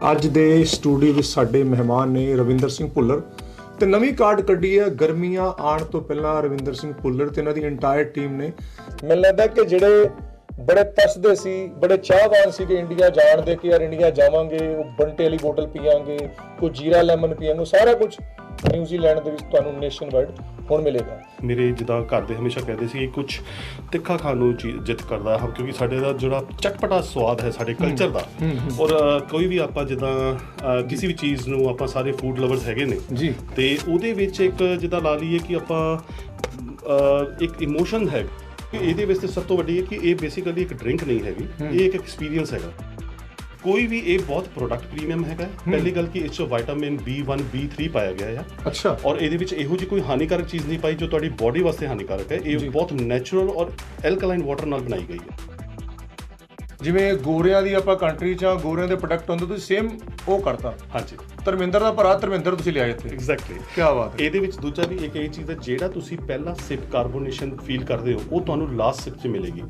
ਅੱਜ ਦੇ ਸਟੂਡੀਓ ਵਿੱਚ ਸਾਡੇ ਮਹਿਮਾਨ ਨੇ ਰਵਿੰਦਰ ਸਿੰਘ ਭੁੱਲਰ ਤੇ ਨਵੀਂ ਕਾਰਡ ਕੱਢੀ ਹੈ। ਗਰਮੀਆਂ ਆਉਣ ਤੋਂ ਪਹਿਲਾਂ ਰਵਿੰਦਰ ਸਿੰਘ ਭੁੱਲਰ ਤੇ ਇਹਨਾਂ ਦੀ ਇੰਟਾਇਰ ਟੀਮ ਨੇ। ਮੈਨੂੰ ਲੱਗਦਾ ਕਿ ਜਿਹੜੇ ਬੜੇ ਤਰਸਦੇ ਸੀ, ਬੜੇ ਚਾਹਵਾਨ ਸੀ ਕਿ ਇੰਡੀਆ ਜਾਣ ਦੇ ਕਿ ਯਾਰ ਇੰਡੀਆ ਜਾਵਾਂਗੇ, ਉਹ ਬੰਟੇ ਵਾਲੀ ਬੋਟਲ ਪੀਵਾਂਗੇ ਕੋਈ ਜੀਰਾ ਲੈਮਨ ਪੀਵਾਂਗੇ ਸਾਰਾ ਕੁਝ ਨਿਊਜ਼ੀਲੈਂਡ ਦੇ ਵਿੱਚ ਤੁਹਾਨੂੰ ਨੇਸ਼ਨ ਵਾਈਡ ਹੁਣ ਮਿਲੇਗਾ? ਮੇਰੇ ਜਿੱਦਾਂ ਘਰ ਦੇ ਹਮੇਸ਼ਾ ਕਹਿੰਦੇ ਸੀ ਕਿ ਕੁਝ ਤਿੱਖਾ ਖਾਣ ਨੂੰ ਜਿੱਤ ਕਰਦਾ ਹੈ ਕਿਉਂਕਿ ਸਾਡੇ ਦਾ ਜਿਹੜਾ ਚਟਪਟਾ ਸਵਾਦ ਹੈ ਸਾਡੇ ਕਲਚਰ ਦਾ ਔਰ ਕੋਈ ਵੀ ਆਪਾਂ ਜਿੱਦਾਂ ਕਿਸੇ ਵੀ ਚੀਜ਼ ਨੂੰ ਆਪਾਂ ਸਾਰੇ ਫੂਡ ਲਵਰਸ ਹੈਗੇ ਨੇ ਜੀ। ਤੇ ਉਹਦੇ ਵਿੱਚ ਇੱਕ ਜਿੱਦਾਂ ਲਾ ਲਈਏ ਕਿ ਆਪਾਂ ਇੱਕ ਇਮੋਸ਼ਨ ਹੈ। ਇਹਦੇ ਵਿੱਚ ਤੇ ਸਭ ਤੋਂ ਵੱਡੀ ਹੈ ਕਿ ਇਹ ਬੇਸਿਕਲੀ ਇੱਕ ਡਰਿੰਕ ਨਹੀਂ ਹੈਗੀ ਇਹ ਇੱਕ ਐਕਸਪੀਰੀਅੰਸ ਹੈਗਾ। ਕੋਈ ਵੀ ਇਹ ਬਹੁਤ ਪ੍ਰੋਡਕਟ ਪ੍ਰੀਮੀਅਮ ਹੈਗਾ। ਪਹਿਲੀ ਗੱਲ ਕਿ ਇਸ 'ਚ ਵਿਟਾਮਿਨ B1 B3 ਪਾਇਆ ਗਿਆ ਹੈ ਅੱਛਾ। ਔਰ ਇਹਦੇ ਵਿੱਚ ਇਹੋ ਜਿਹੀ ਕੋਈ ਹਾਨੀਕਾਰਕ ਚੀਜ਼ ਨਹੀਂ ਪਾਈ ਜੋ ਤੁਹਾਡੀ ਬਾਡੀ ਵਾਸਤੇ ਹਾਨੀਕਾਰਕ ਹੈ। ਇਹ ਬਹੁਤ ਨੈਚੁਰਲ ਔਰ ਐਲਕਲਾਈਨ ਵਾਟਰ ਨਾਲ ਬਣਾਈ ਗਈ ਹੈ। ਜਿਵੇਂ ਗੋਰਿਆਂ ਦੀ ਆਪਾਂ ਕੰਟਰੀ ਚ ਗੋਰਿਆਂ ਦੇ ਪ੍ਰੋਡਕਟ ਹੁੰਦੇ ਤੁਸੀਂ ਸੇਮ ਉਹ ਕਰਤਾ। ਹਾਂਜੀ। ਧਰਮਿੰਦਰ ਦਾ ਭਰਾ ਧਰਮਿੰਦਰ ਤੁਸੀਂ ਲਿਆਏ ਇੱਥੇ। ਐਗਜ਼ੈਕਟਲੀ ਕੀ ਬਾਤ ਹੈ। ਇਹਦੇ ਵਿੱਚ ਦੂਜਾ ਵੀ ਇੱਕ ਇਹ ਚੀਜ਼ ਹੈ ਜਿਹੜਾ ਤੁਸੀਂ ਪਹਿਲਾ ਸਿਪ ਕਾਰਬੋਨੇਸ਼ਨ ਫੀਲ ਕਰਦੇ ਹੋ ਉਹ ਤੁਹਾਨੂੰ ਲਾਸਟ ਸਿਪ 'ਚ ਮਿਲੇਗੀ।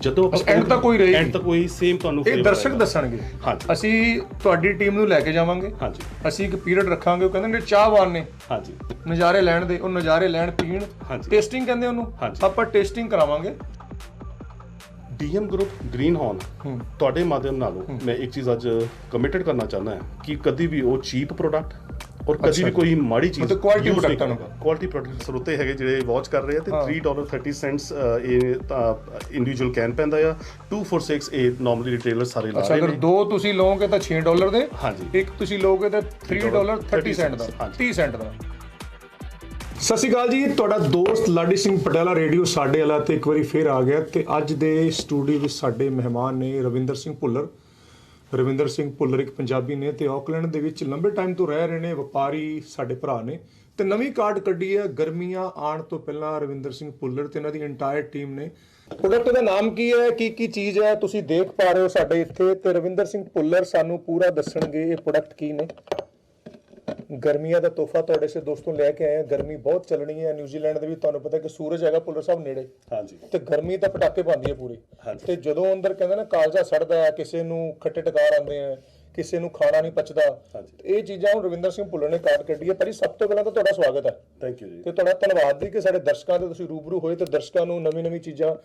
ਜਦੋਂ ਬਸ end ਤੱਕ ਕੋਈ ਰਹੇਗੀ। ਐਂਡ ਤੱਕ ਕੋਈ ਸੇਮ ਤੁਹਾਨੂੰ ਇਹ ਦਰਸ਼ਕ। ਦੱਸਣਗੇ। ਹਾਂਜੀ। ਅਸੀਂ ਤੁਹਾਡੀ ਟੀਮ ਨੂੰ ਲੈ ਕੇ ਜਾਵਾਂਗੇ। ਹਾਂਜੀ। ਅਸੀਂ ਇੱਕ ਪੀਰੀਅਡ ਰੱਖਾਂਗੇ ਉਹ ਕਹਿੰਦੇ ਨੇ ਚਾਹਵਾਨ ਨੇ। ਹਾਂਜੀ। ਨਜ਼ਾਰੇ ਲੈਣ ਦੇ ਉਹ ਨਜ਼ਾਰੇ ਲੈਣ ਪੀਣ। ਹਾਂਜੀ। ਟੇਸਟਿੰਗ ਕਹਿੰਦੇ ਉਹਨੂੰ। ਆਪਾਂ ਟੇਸਟਿੰਗ ਕਰਾਵਾਂਗੇ। ਡੀਐਮ ਗਰੁੱਪ ਗ੍ਰੀਨ ਹੌਰਨ ਹੂੰ। ਤੁਹਾਡੇ ਮਾਧਿਅਮ ਨਾਲੋਂ ਮੈਂ ਇੱਕ ਚੀਜ਼ ਅੱਜ ਕਮਿਟਡ ਕਰਨਾ ਚਾਹੁੰਦਾ ਹਾਂ ਕਿ ਕਦੀ ਵੀ ਉਹ ਚੀਪ ਪ੍ਰੋਡਕਟ ਔਰ ਕਦੀ। ਵੀ ਕੋਈ ਮਾੜੀ ਚੀਜ਼ ਮਤਲਬ ਨਹੀਂ product ਨੂੰ। ਕੁਆਲਿਟੀ ਪ੍ਰੋਡਕਟ ਸਰੋਤੇ ਹੈਗੇ ਜਿਹੜੇ ਵਾਚ ਕਰ ਰਹੇ ਆ ਤੇ ਹਾਂ। 3 ਡਾਲਰ 30 ਸੈਂਟਸ ਇਹ ਤਾਂ ਇੰਡੀਵਿਜੂਅਲ ਕੈਨ ਪੈਂਦਾ ਆ 246 ਇਹ ਨਾਰਮਲੀ ਰਿਟੇਲਰ ਸਾਰੇ ਲਾ ਰਹੇ ਅਗਰ ਨੇ ਦੋ ਤੁਸੀਂ ਲਓਗੇ ਤਾਂ 6 ਡਾਲਰ ਦੇ ਹਾਂਜੀ। ਇੱਕ ਤੁਸੀਂ ਲਓਗੇ ਤਾਂ 3 ਡਾਲਰ 30 ਸੈਂਟ ਦਾ ਹਾਂਜੀ। 30 ਸੈਂਟ ਦਾ ਸਤਿ ਸ਼੍ਰੀ ਅਕਾਲ ਜੀ, ਤੁਹਾਡਾ ਦੋਸਤ ਲਾਡੀ ਸਿੰਘ ਪਟਿਆਲਾ ਰੇਡੀਓ ਸਾਡੇ ਵਾਲਾ ਤੇ ਇੱਕ ਵਾਰੀ ਫੇਰ ਆ ਗਿਆ ਤੇ ਅੱਜ ਦੇ ਸਟੂਡੀਓ ਵਿੱਚ ਸਾਡੇ ਮਹਿਮਾਨ ਨੇ ਰਵਿੰਦਰ ਸਿੰਘ ਭੁੱਲਰ। ਰਵਿੰਦਰ ਸਿੰਘ ਭੁੱਲਰ ਇੱਕ ਪੰਜਾਬੀ ਨੇ ਤੇ ਆਕਲੈਂਡ ਦੇ ਵਿੱਚ ਲੰਬੇ ਟਾਈਮ ਤੋਂ ਰਹਿ ਰਹੇ ਨੇ, ਵਪਾਰੀ ਸਾਡੇ ਭਰਾ ਨੇ। ਤੇ ਨਵੀਂ ਕਾਰਡ ਕੱਢੀ ਹੈ, ਗਰਮੀਆਂ ਆਉਣ ਤੋਂ ਪਹਿਲਾਂ ਰਵਿੰਦਰ ਸਿੰਘ ਭੁੱਲਰ ਤੇ ਇਹਨਾਂ ਦੀ ਇੰਟਾਇਰ ਟੀਮ ਨੇ। ਪ੍ਰੋਡਕਟ ਦਾ ਨਾਮ ਕੀ ਹੈ, ਕੀ ਕੀ ਚੀਜ਼ ਹੈ, ਤੁਸੀਂ ਦੇਖ ਪਾ ਰਹੇ ਹੋ ਸਾਡੇ ਇੱਥੇ। ਤੇ ਰਵਿੰਦਰ ਸਿੰਘ ਭੁੱਲਰ ਸਾਨੂੰ ਪੂਰਾ ਦੱਸਣਗੇ ਇਹ ਪ੍ਰੋਡਕਟ ਕੀ ਨੇ। ਗਰਮੀਆਂ ਦਾ ਤੋਹਫਾ ਤੁਹਾਡੇ ਸੇ ਦੋਸਤੋ ਲੈ ਕੇ ਆਏ ਹਾਂ। ਗਰਮੀ ਬਹੁਤ ਚੱਲਣੀ ਹੈ। ਨਿਊਜ਼ੀਲੈਂਡ ਦੇ ਵੀ ਤੁਹਾਨੂੰ ਪਤਾ ਕਿ ਸੂਰਜ ਹੈਗਾ ਭੁੱਲਰ ਸਾਹਿਬ ਨੇੜੇ। ਹਾਂਜੀ। ਤੇ ਗਰਮੀ ਤਾਂ ਪਟਾਕੇ ਪਾਉਂਦੀ ਹੈ ਪੂਰੀ। ਤੇ ਜਦੋਂ ਅੰਦਰ ਕਹਿੰਦੇ ਨਾ ਕਾਲਜਾ ਸੜਦਾ ਹੈ ਕਿਸੇ ਨੂੰ ਖੱਟੇ ਟਕਾਰ ਆਉਂਦੇ ਆ ਕਿਸੇ ਨੂੰ ਖਾਣਾ ਨਹੀਂ ਪਚਦਾ। ਇਹ ਚੀਜ਼ਾਂ ਹੁਣ ਰਵਿੰਦਰ ਸਿੰਘ ਭੁੱਲਰ ਨੇ ਕਾਰਡ ਕੱਢੀ ਹੈ। ਪਰ ਸਭ ਤੋਂ ਪਹਿਲਾਂ ਤਾਂ ਤੁਹਾਡਾ ਸਵਾਗਤ ਹੈ। ਥੈਂਕ ਯੂ ਜੀ। ਤੇ ਤੁਹਾਡਾ ਧੰਨਵਾਦ ਵੀ ਕਿ ਸਾਡੇ ਦਰਸ਼ਕਾਂ ਦੇ ਤੁਸੀਂ ਰੂਬਰੂ ਹੋਏ ਤੇ ਦਰਸ਼ਕਾਂ ਨੂੰ ਨਵੀਂ ਨਵੀਂ ਚੀਜ਼ਾਂ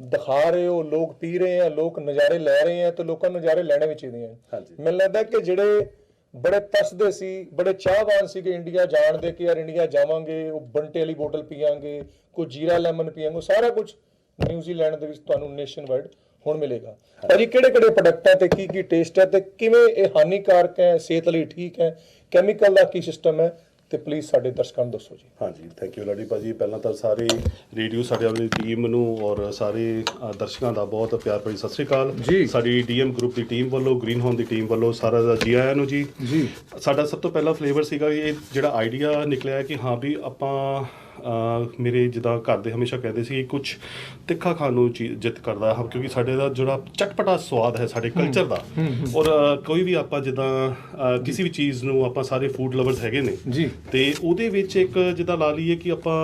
ਦਿਖਾ ਰਹੇ ਹੋ। ਲੋਕ ਪੀ ਰਹੇ ਆ ਲੋਕ ਨਜ਼ਾਰੇ ਲੈ ਰਹੇ ਆ ਤੇ ਲੋਕਾਂ ਨੂੰ ਨਜ਼ਾਰੇ ਲੈਣੇ ਵੀ ਚਾਹੀਦੇ ਆ। ਮੈਨੂੰ ਲੱਗਦਾ ਕਿ ਜਿਹੜੇ ਬੜੇ ਤਰਸਦੇ ਸੀ, ਬੜੇ ਚਾਹਵਾਨ ਸੀ ਕਿ ਇੰਡੀਆ ਜਾਣ ਦੇ ਕਿ ਯਾਰ ਇੰਡੀਆ ਜਾਵਾਂਗੇ, ਉਹ ਬੰਟੇ ਵਾਲੀ ਬੋਟਲ ਪੀਵਾਂਗੇ ਕੋਈ ਜੀਰਾ ਲੈਮਨ ਪੀਵਾਂਗੇ ਉਹ ਸਾਰਾ ਕੁਝ ਨਿਊਜ਼ੀਲੈਂਡ ਦੇ ਵਿੱਚ ਤੁਹਾਨੂੰ ਨੇਸ਼ਨ ਵਾਈਡ ਹੁਣ ਮਿਲੇਗਾ। ਭਾਜੀ ਕਿਹੜੇ ਕਿਹੜੇ ਪ੍ਰੋਡਕਟ ਹੈ ਤੇ ਕੀ ਕੀ ਟੇਸਟ ਹੈ ਤੇ ਕਿਵੇਂ ਇਹ ਹਾਨੀਕਾਰਕ ਹੈ, ਸਿਹਤ ਲਈ ਠੀਕ ਹੈ ਕੈਮੀਕਲ ਦਾ ਕੀ ਸਿਸਟਮ ਹੈ ਤੇ ਪਲੀਜ਼ ਸਾਡੇ ਦਰਸ਼ਕਾਂ ਨੂੰ ਦੱਸੋ ਜੀ। ਹਾਂਜੀ ਥੈਂਕ ਯੂ ਲਾਡੀ ਭਾਜੀ। ਪਹਿਲਾਂ ਤਾਂ ਸਾਰੇ ਰੇਡੀਓ ਸਾਡੇ ਵਾਲੀ ਟੀਮ ਨੂੰ ਔਰ ਸਾਰੇ ਦਰਸ਼ਕਾਂ ਦਾ ਬਹੁਤ ਪਿਆਰ ਭਰੀ ਸਤਿ ਸ੍ਰੀ ਅਕਾਲ। ਸਾਡੀ ਡੀਐਮ ਗਰੁੱਪ ਦੀ ਟੀਮ ਵੱਲੋਂ ਗ੍ਰੀਨ ਹੋਮ ਦੀ ਟੀਮ ਵੱਲੋਂ ਸਾਰਾ ਦਾ ਜੀ ਆਇਆਂ ਨੂੰ ਜੀ। ਜੀ। ਸਾਡਾ ਸਭ ਤੋਂ ਪਹਿਲਾ ਫਲੇਵਰ ਸੀਗਾ ਇਹ ਜਿਹੜਾ ਆਈਡੀਆ ਨਿਕਲਿਆ ਕਿ ਹਾਂ ਵੀ ਆਪਾਂ ਮੇਰੇ ਜਿੱਦਾਂ ਘਰ ਦੇ ਹਮੇਸ਼ਾ ਕਹਿੰਦੇ ਸੀ ਕਿ ਕੁਝ ਤਿੱਖਾ ਖਾਣ ਨੂੰ ਜਿੱਤ ਕਰਦਾ ਹੈ ਕਿਉਂਕਿ ਸਾਡੇ ਦਾ ਜਿਹੜਾ ਚਟਪਟਾ ਸਵਾਦ ਹੈ ਸਾਡੇ ਕਲਚਰ ਦਾ। ਔਰ ਕੋਈ ਵੀ ਆਪਾਂ ਜਿੱਦਾਂ ਕਿਸੇ ਵੀ ਚੀਜ਼ ਨੂੰ ਆਪਾਂ ਸਾਰੇ ਫੂਡ ਲਵਰਸ ਹੈਗੇ ਨੇ। ਜੀ। ਤੇ ਉਹਦੇ ਵਿੱਚ ਇੱਕ ਜਿੱਦਾਂ ਲਾ ਲਈਏ ਕਿ ਆਪਾਂ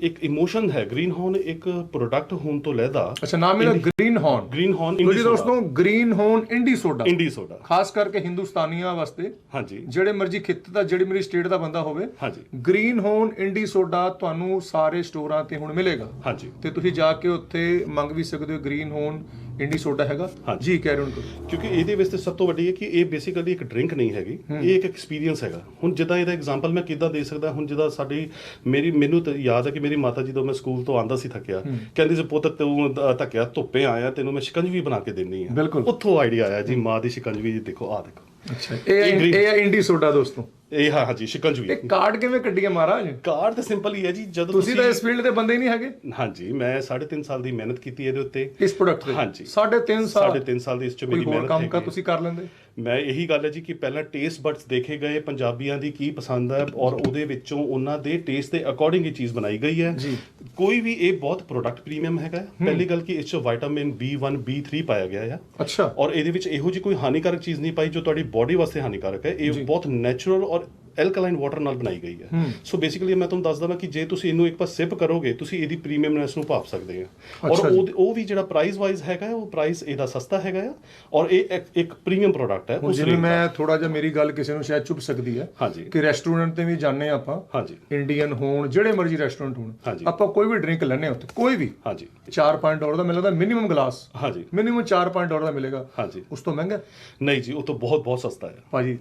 ਇੱਕ ਇਮੋਸ਼ਨ ਹੈ। ਗ੍ਰੀਨ ਹੌਰਨ ਇੱਕ ਪ੍ਰੋਡਕਟ ਹੋਣ ਤੋਂ ਲੈਦਾ ਅੱਛਾ ਨਾਮ ਇਹਦਾ ਗ੍ਰੀਨ ਹੌਰਨ ਗ੍ਰੀਨ ਹੌਰਨ ਲੋ ਜੀ ਦੋਸਤੋ Green Horn Indi soda Indi soda ਖਾਸ ਕਰਕੇ ਹਿੰਦੁਸਤਾਨੀਆਂ ਵਾਸਤੇ। ਹਾਂਜੀ। ਜਿਹੜੇ ਮਰਜ਼ੀ ਖਿੱਤੇ ਦਾ ਜਿਹੜੀ ਮੇਰੀ ਸਟੇਟ ਦਾ ਬੰਦਾ ਹੋਵੇ। ਹਾਂਜੀ। ਗ੍ਰੀਨ ਹੌਰਨ ਇੰਡੀ ਸੋਡਾ ਤੁਹਾਨੂੰ ਸਾਰੇ ਸਟੋਰਾਂ ਤੇ ਹੁਣ ਮਿਲੇਗਾ। ਹਾਂਜੀ। ਤੇ ਤੁਸੀਂ ਜਾ ਕੇ ਉੱਥੇ ਮੰਗ ਵੀ ਸਕਦੇ ਹੋ ਗ੍ਰੀਨ ਹੌਰਨ ਇੰਡੀ ਸੋਡਾ ਹੈਗਾ। ਜੀ ਕਹਿ ਰਹੇ ਹੋ ਕਰੋ। ਕਿਉਂਕਿ ਇਹਦੇ ਵਿੱਚ ਤੇ ਸਭ ਤੋਂ ਵੱਡੀ ਹੈ ਕਿ ਇਹ ਬੇਸਿਕਲੀ ਇੱਕ ਡਰਿੰਕ ਨਹੀਂ ਹੈਗੀ। ਇਹ ਇੱਕ ਐਕਸਪੀਰੀਅੰਸ ਹੈਗਾ। ਹੁਣ ਜਿੱਦਾਂ ਇਹਦਾ ਐਗਜ਼ਾਮਪਲ ਮੈਂ ਕਿੱਦਾਂ ਦੇ ਸਕਦਾ ਹੁਣ ਜਿੱਦਾਂ ਸਾਡੀ ਮੇਰੀ ਮੈਨੂੰ ਤਾਂ ਯਾਦ ਹੈ ਕਿ ਮੇਰੀ ਮਾਤਾ ਜੀ ਜਦੋਂ ਮੈਂ ਸਕੂਲ ਤੋਂ ਆਂਦਾ ਸੀ ਥੱਕਿਆ। ਕਹਿੰਦੀ ਸੀ ਪੁੱਤ ਤੂੰ ਥੱਕਿਆ ਧੁੱਪੇ ਆਇਆ ਤੈਨੂੰ ਮੈਂ ਸ਼ਿਕੰਜਵੀ ਬਣਾ ਕੇ ਦੇਣੀ ਹੈ। ਉੱਥੋਂ ਆਈਡੀਆ ਆਇਆ ਜੀ ਮਾਂ ਦੀ ਸ਼ਿਕੰਜਵੀ ਜੀ ਦੇਖੋ ਆਹ ਦੇਖੋ। ਅੱਛਾ। ਇਹ ਇਹ ਇੰਡੀ ਸੋਡਾ ਦੋਸਤੋ। ਇਹ ਹਾਂ ਹਾਂਜੀ ਸ਼ਿਕੰਜਵੀ ਇਹ ਕਾਰਡ ਕਿਵੇਂ ਕੱਢੀ ਹੈ ਮਹਾਰਾਜ? ਕਾਰ ਤਾਂ ਸਿੰਪਲ ਹੀ ਹੈ ਜੀ ਜਦੋਂ ਤੁਸੀਂ ਤਾਂ ਇਸ ਫੀਲਡ ਦੇ ਬੰਦੇ ਹੀ ਨਹੀਂ ਹੈਗੇ। ਹਾਂਜੀ ਮੈਂ 3.5 ਸਾਲ ਦੀ ਮਿਹਨਤ ਕੀਤੀ ਇਹਦੇ ਉੱਤੇ। ਇਸ ਪ੍ਰੋਡਕਟ ਤੇ? ਹਾਂਜੀ। 3.5 ਸਾਲ। 3.5 ਸਾਲ ਦੀ ਇਸ ਚ ਕੋਈ ਮੇਰੀ ਮਿਹਨਤ ਕੰਮ ਹੈਗੀ ਕਾ ਹੈ। ਤੁਸੀਂ ਕਰ ਲੈਂਦੇ? ਮੈਂ ਇਹੀ ਗੱਲ ਹੈ ਜੀ ਕਿ ਪਹਿਲਾਂ ਟੇਸਟ ਬਡਸ ਦੇਖੇ ਗਏ ਪੰਜਾਬੀਆਂ ਦੀ ਕੀ ਪਸੰਦ ਹੈ ਔਰ ਉਹਦੇ ਵਿੱਚੋਂ ਉਹਨਾਂ ਦੇ ਟੇਸਟ ਦੇ ਅਕੋਰਡਿੰਗ ਇਹ ਚੀਜ਼ ਬਣਾਈ ਗਈ ਹੈ। ਜੀ। ਕੋਈ ਵੀ ਇਹ ਬਹੁਤ ਪ੍ਰੋਡਕਟ ਪ੍ਰੀਮੀਅਮ ਹੈਗਾ। ਪਹਿਲੀ ਗੱਲ ਕਿ ਇਸ 'ਚ ਵਿਟਾਮਿਨ B1 B3 ਪਾਇਆ ਗਿਆ ਹੈ ਅੱਛਾ। ਔਰ ਇਹਦੇ ਵਿੱਚ ਇਹੋ ਜਿਹੀ ਕੋਈ ਹਾਨੀਕਾਰਕ ਚੀਜ਼ ਨਹੀਂ ਪਾਈ ਜੋ ਤੁਹਾਡੀ ਬਾਡੀ ਵਾਸਤੇ ਹਾਨੀਕਾਰਕ ਹੈ। ਇਹ ਬਹੁਤ ਨੈਚੁਰਲ ਐਲਕਲਾਈਨ ਵਾਟਰ ਨਾਲ ਬਣਾਈ ਗਈ ਹੈ। ਸੋ ਬੇਸਿਕਲੀ ਮੈਂ ਤੁਹਾਨੂੰ ਦੱਸਦਾ ਮੈਂ ਕਿ ਜੇ ਤੁਸੀਂ ਇਹਨੂੰ ਇੱਕ ਵਾਰ ਸਿਪ ਕਰੋਗੇ ਤੁਸੀਂ ਇਹਦੀ ਪ੍ਰੀਮੀਅਮਨੈਸ ਨੂੰ ਭਾਪ ਸਕਦੇ ਆ ਔਰ। ਉਹ ਉਹ ਵੀ ਜਿਹੜਾ ਪ੍ਰਾਈਸ ਵਾਈਜ਼ ਹੈਗਾ ਉਹ ਪ੍ਰਾਈਸ ਇਹਦਾ ਸਸਤਾ ਹੈਗਾ ਆ ਔਰ ਇਹ ਇੱਕ- ਪ੍ਰੀਮੀਅਮ ਪ੍ਰੋਡਕਟ ਹੈ ਜਿਵੇਂ। ਮੈਂ ਥੋੜਾ ਜਿਹਾ ਮੇਰੀ ਗੱਲ ਕਿਸੇ ਨੂੰ ਸ਼ਾਇਦ ਚੁੱਪ ਸਕਦੀ ਹੈ ਕਿ ਰੈਸਟੋਰੈਂਟ ਤੇ ਵੀ ਜਾਂਦੇ ਆਪਾਂ। ਇੰਡੀਅਨ ਹੋਣ ਜਿਹੜੇ ਮਰਜ਼ੀ ਰੈਸਟੋਰੈਂਟ ਹੋਣ। ਆਪਾਂ ਕੋਈ ਵੀ ਡਰਿੰਕ ਲੈਣੇ ਉੱਥੇ ਕੋਈ ਵੀ। ਹਾਂਜੀ। 4-5 ਡਾਲਰ ਦਾ ਮਿਲਦਾ ਮਿਨੀਮਮ ਗਲਾਸ ਹਾਂਜੀ। ਮਿਨੀਮਮ 4-5 ਡਾਲਰ ਦਾ ਮਿਲੇਗਾ। ਹਾਂਜੀ। ਉਸ ਤੋਂ ਮਹਿੰਗਾ? ਨਹੀਂ ਜੀ ਉਹ ਤਾਂ ਬਹੁਤ ਬਹੁਤ ਸਸਤਾ ਹੈ। ਭਾਜੀ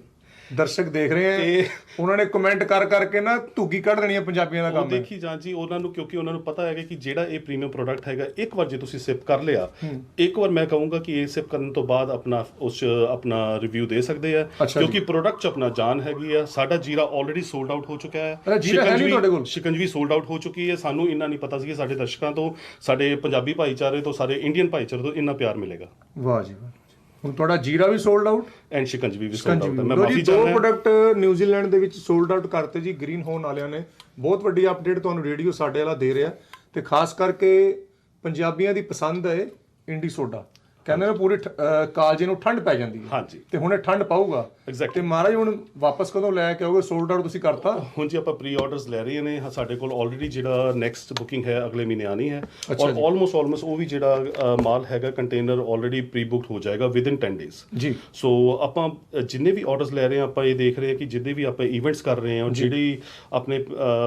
ਦਰਸ਼ਕ ਦੇਖ ਰਹੇ ਆ। ਉਹਨਾਂ ਨੇ ਕਮੈਂਟ ਕਰ ਕਰਕੇ ਨਾ ਧੁੱਗੀ ਕੱਢ ਦੇਣੀ ਹੈ ਪੰਜਾਬੀਆਂ ਦਾ ਕੰਮ। ਦੇਖੀ ਜਾਂ ਜੀ ਉਹਨਾਂ ਨੂੰ ਕਿਉਂਕਿ ਉਹਨਾਂ ਨੂੰ ਪਤਾ ਹੈਗਾ ਕਿ ਜਿਹੜਾ ਇਹ ਪ੍ਰੀਮੀਅਮ ਪ੍ਰੋਡਕਟ ਹੈਗਾ ਇੱਕ ਵਾਰ ਜੇ ਤੁਸੀਂ ਸਿਪ ਕਰ ਲਿਆ ਇੱਕ ਵਾਰ ਮੈਂ ਕਹੂੰਗਾ ਕਿ ਇਹ ਸਿਪ ਕਰਨ ਤੋਂ ਬਾਅਦ ਆਪਣਾ ਉਸ ਆਪਣਾ ਰਿਵਿਊ ਦੇ ਸਕਦੇ ਆ। ਕਿਉਂਕਿ ਪ੍ਰੋਡਕਟ 'ਚ ਆਪਣਾ ਜਾਨ ਹੈਗੀ ਆ। ਸਾਡਾ ਜੀਰਾ ਆਲਰੇਡੀ ਸੋਲਡ ਆਊਟ ਹੋ ਚੁੱਕਾ ਹੈ। ਅੱਛਾ, ਜੀਰਾ ਹੈ ਨਹੀਂ ਸ਼ਿਕੰਜਵੀ- ਤੁਹਾਡੇ ਕੋਲ? ਸ਼ਿਕੰਜਵੀ ਸੋਲਡ ਆਊਟ ਹੋ ਚੁੱਕੀ ਹੈ। ਸਾਨੂੰ ਇੰਨਾ ਨਹੀਂ ਪਤਾ ਸੀ ਕਿ ਸਾਡੇ ਦਰਸ਼ਕਾਂ ਤੋਂ ਸਾਡੇ ਪੰਜਾਬੀ ਭਾਈਚਾਰੇ ਤੋਂ ਸਾਡੇ ਇੰਡੀਅਨ ਭਾਈਚਾਰੇ ਤੋਂ ਇੰਨਾ ਪਿਆਰ ਮਿਲੇਗਾ। ਵਾਹ ਜੀ ਵਾਹ। ਹੁਣ ਤੁਹਾਡਾ ਜੀਰਾ ਵੀ ਸੋਲਡ ਆਊਟ ਐਂਡ ਸ਼ਿਕੰਜਵੀ ਵੀ ਸੋਲਡ ਆਊਟ ਮੈਂ ਮਾਫੀ ਜੀ ਦੋ ਚਾਹੁੰਦਾ ਪ੍ਰੋਡਕਟ ਨਿਊਜ਼ੀਲੈਂਡ ਦੇ ਵਿੱਚ ਸੋਲਡ ਆਊਟ ਕਰਤੇ ਜੀ ਗ੍ਰੀਨ ਹੋਰਨ ਵਾਲਿਆਂ ਨੇ। ਬਹੁਤ ਵੱਡੀ ਅਪਡੇਟ ਤੁਹਾਨੂੰ ਰੇਡੀਓ ਸਾਡੇ ਵਾਲਾ ਦੇ ਰਿਹਾ। ਤੇ ਖਾਸ ਕਰਕੇ ਪੰਜਾਬੀਆਂ ਦੀ ਪਸੰਦ ਹੈ ਇੰਡੀ ਸੋਡਾ ਕਹਿੰਦੇ ਨੇ ਪੂਰੇ ਕਾਲਜੇ ਨੂੰ ਠੰਡ ਪੈ ਜਾਂਦੀ ਹੈ। ਹਾਂਜੀ। ਤੇ ਹੁਣ ਇਹ ਠੰਡ ਪਾਊਗਾ। ਤੇ ਮਹਾਰਾਜ ਹੁਣ ਵਾਪਸ ਕਦੋਂ ਲੈ ਕੇ ਆਓਗੇ? ਸੋਲਡ ਆਊਟ ਤੁਸੀਂ ਕਰਤਾ? ਹੁਣ ਜੀ ਆਪਾਂ ਪ੍ਰੀ ਆਰਡਰਸ ਲੈ ਰਹੇ ਨੇ। ਸਾਡੇ ਕੋਲ ਆਲਰੇਡੀ ਜਿਹੜਾ ਨੈਕਸਟ ਬੁਕਿੰਗ ਹੈ ਅਗਲੇ ਮਹੀਨੇ ਆਣੀ ਹੈ। ਔਰ। ਆਲਮੋਸਟ ਆਲਮੋਸਟ ਉਹ ਵੀ ਜਿਹੜਾ ਮਾਲ ਹੈਗਾ ਕੰਟੇਨਰ ਆਲਰੇਡੀ ਪ੍ਰੀ ਬੁਕਡ ਹੋ ਜਾਏਗਾ ਵਿਦ ਇਨ 10 ਡੇਜ਼ ਜੀ। ਸੋ ਆਪਾਂ ਜਿੰਨੇ ਵੀ ਆਰਡਰਸ ਲੈ ਰਹੇ ਹਾਂ ਆਪਾਂ ਇਹ ਦੇਖ ਰਹੇ ਹਾਂ ਕਿ ਜਿੱਦੇ ਵੀ ਆਪਾਂ ਇਵੈਂਟਸ ਕਰ ਰਹੇ ਹਾਂ ਜਿਹੜੀ ਆਪਣੇ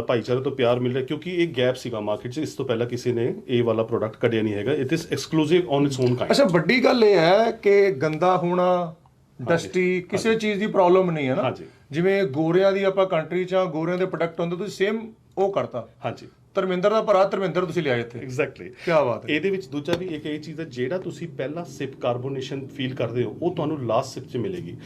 ਭਾਈਚਾਰੇ ਤੋਂ ਪਿਆਰ ਮਿਲ ਰਿਹਾ ਕਿਉਂਕਿ ਇਹ ਗੈਪ ਸੀਗਾ ਮਾਰਕੀਟ 'ਚ। ਇਸ ਤੋਂ ਪਹਿਲਾਂ ਕਿਸੇ ਨੇ ਇਹ ਵਾਲਾ ਪ੍ਰੋਡਕਟ ਕੱਢਿਆ ਨਹੀਂ ਹੈਗਾ। It is exclusive on its own kind ਅੱਛਾ ਵੱਡੀ ਗੱਲ ਇਹ ਹੈ ਕਿ ਗੰਦਾ ਹੋਣਾ ਡਸਟੀ ਕਿਸੇ ਚੀਜ਼ ਦੀ ਪ੍ਰੋਬਲਮ ਨਹੀਂ ਹੈ ਨਾ। ਜਿਵੇਂ ਗੋਰਿਆਂ ਦੀ ਆਪਾਂ ਕੰਟਰੀ ਚ ਆ ਗੋਰਿਆਂ ਦੇ ਪ੍ਰੋਡਕਟ ਹੁੰਦੇ ਤੁਸੀਂ ਸੇਮ ਉਹ ਕਰਤਾ। ਹਾਂਜੀ। ਧਰਮਿੰਦਰ ਦਾ ਭਰਾ ਧਰਮਿੰਦਰ ਤੁਸੀਂ ਲਿਆਏ ਇੱਥੇ। ਐਗਜ਼ੈਕਟਲੀ ਕੀ ਬਾਤ ਹੈ। ਇਹਦੇ ਵਿੱਚ ਦੂਜਾ ਵੀ ਇੱਕ ਇਹ ਚੀਜ਼ ਹੈ ਜਿਹੜਾ ਤੁਸੀਂ ਪਹਿਲਾ ਸਿਪ ਕਾਰਬੋਨੇਸ਼ਨ ਫੀਲ ਕਰਦੇ ਹੋ ਉਹ ਤੁਹਾਨੂੰ ਲਾਸਟ ਸਿਪ 'ਚ ਮਿਲੇਗੀ।